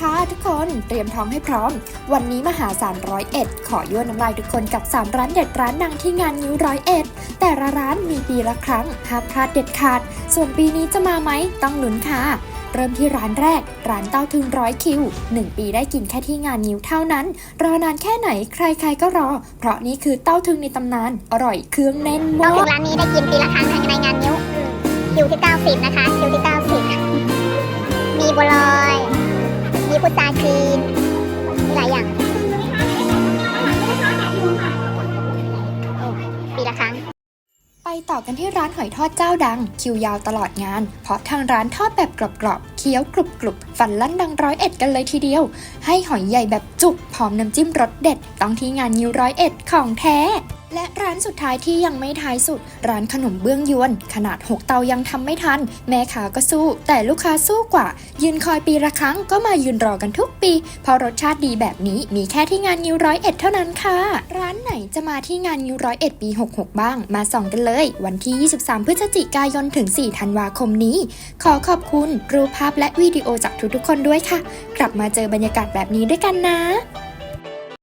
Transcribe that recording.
คะทุกคนเตรียมท้องให้พร้อม วันนี้มหาสารร้อยเอ็ดขอยั่วน้ำลายทุกคนกับ 3 ร้านเด็ดร้านดังที่งานนิ้วร้อยเอ็ดแต่ละร้านมีปีละครั้งห้ามพลาดเด็ดขาด ส่วนปีนี้จะมาไหมต้องลุ้นค่ะเริ่มที่ร้านแรก ร้านเต้าถึงร้อยคิว 1 ปีได้กินแค่ที่งานนิ้วเท่านั้น รอนานแค่ไหนใครๆก็รอ เพราะนี่คือเต้าถึงในตำนาน อร่อยเครื่องแน่นต้อมางถึกงร้านนี้ได้กินปีละครั้งในงานนิ้วคิวที่ 90 นะคะคิวที่ 90 มีบัวลอยมี พุทราครีมหลายอย่างปีละครั้ง ไปต่อกันที่ร้านหอยทอดเจ้าดัง คิวยาวตลอดงาน เพราะทางร้านทอดแบบกรอบๆเคี้ยวกรุบๆฟันลั่นดังร้อยเอ็ดกันเลยทีเดียว ให้หอยใหญ่แบบจุกพร้อมน้ำจิ้มรสเด็ดต้องที่งานนิวร้อยเอ็ดของแท้ และร้านสุดท้ายที่ยังไม่ท้ายสุด ร้านขนมเบื้องยวน ขนาด 6 เตายังทำไม่ทัน แม่ค้าก็สู้ แต่ลูกค้าสู้กว่า ยืนคอยปีละครั้งก็มายืนรอกันทุกปี เพราะรสชาติดีแบบนี้มีแค่ที่งานนิวร้อยเอ็ดเท่านั้นค่ะ ร้านไหนจะมาที่งานนิวร้อยเอ็ดปี 66 บ้าง มาส่องกันเลย วันที่ 23 พฤศจิกายนถึง 4 ธันวาคมนี้ ขอขอบคุณรูปภาพและวิดีโอจากทุกๆคนด้วยค่ะ กลับมาเจอบรรยากาศแบบนี้ด้วยกันนะ